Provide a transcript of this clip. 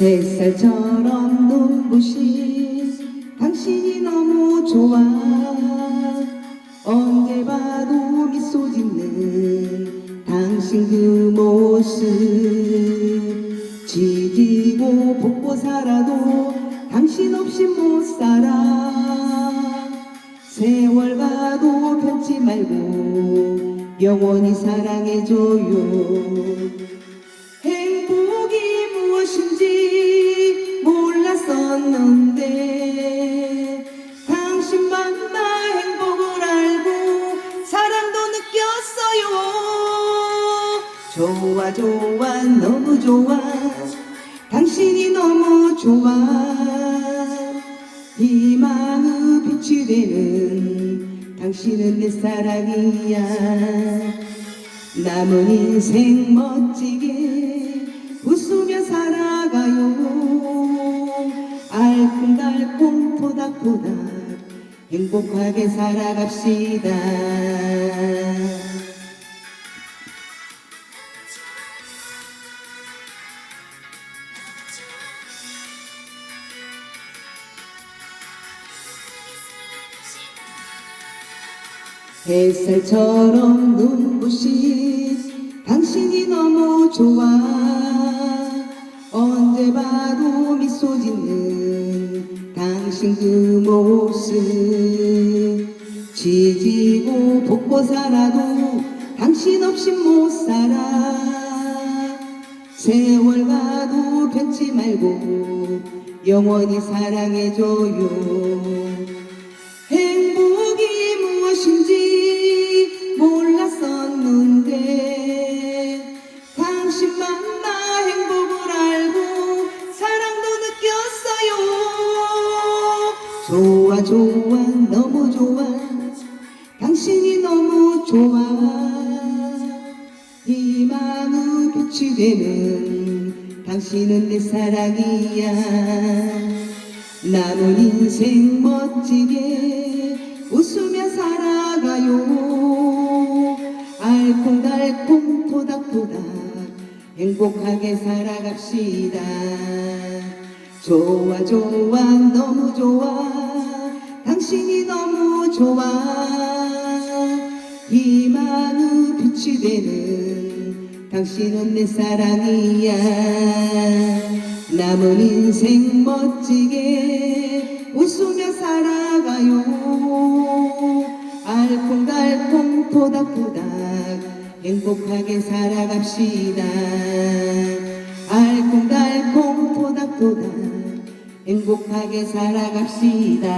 햇살처럼 눈부신 당신이 너무 좋아. 언제 봐도 미소 짓는 당신 그 모습. 지지고 볶고 살아도 당신 없이 못 살아. 세월 가도 변치 말고 영원히 사랑해줘요 무엇인지 몰랐었는데 당신 만나 행복을 알고 사랑도 느꼈어요. 좋아 좋아 너무 좋아. 당신이 너무 좋아. 희망의 빛이 되는 당신은 내 사랑이야. 남은 인생 멋지게 토닥토닥 행복하게 살아갑시다. 햇살처럼 눈부신 당신이 너무 좋아. 언제 봐도 미소 짓는 당신 그 모습 지지고 볶고 살아도 당신 없이 못 살아. 세월 가도 변치 말고 영원히 사랑해줘요. 행복이 무엇인지 좋아 좋아 너무 좋아. 당신이 너무 좋아. 희망의 빛이 되는 당신은 내 사랑이야. 남은 인생 멋지게 웃으며 살아가요. 알콩달콩 토닥토닥 행복하게 살아갑시다 좋아 좋아 너무 좋아. 당신이 너무 좋아. 희망의 빛이 되는 당신은 내 사랑이야. 남은 인생 멋지게 웃으며 살아가요. 알콩달콩 토닥토닥 행복하게 살아갑시다 않구나 행복하게 살아갑시다.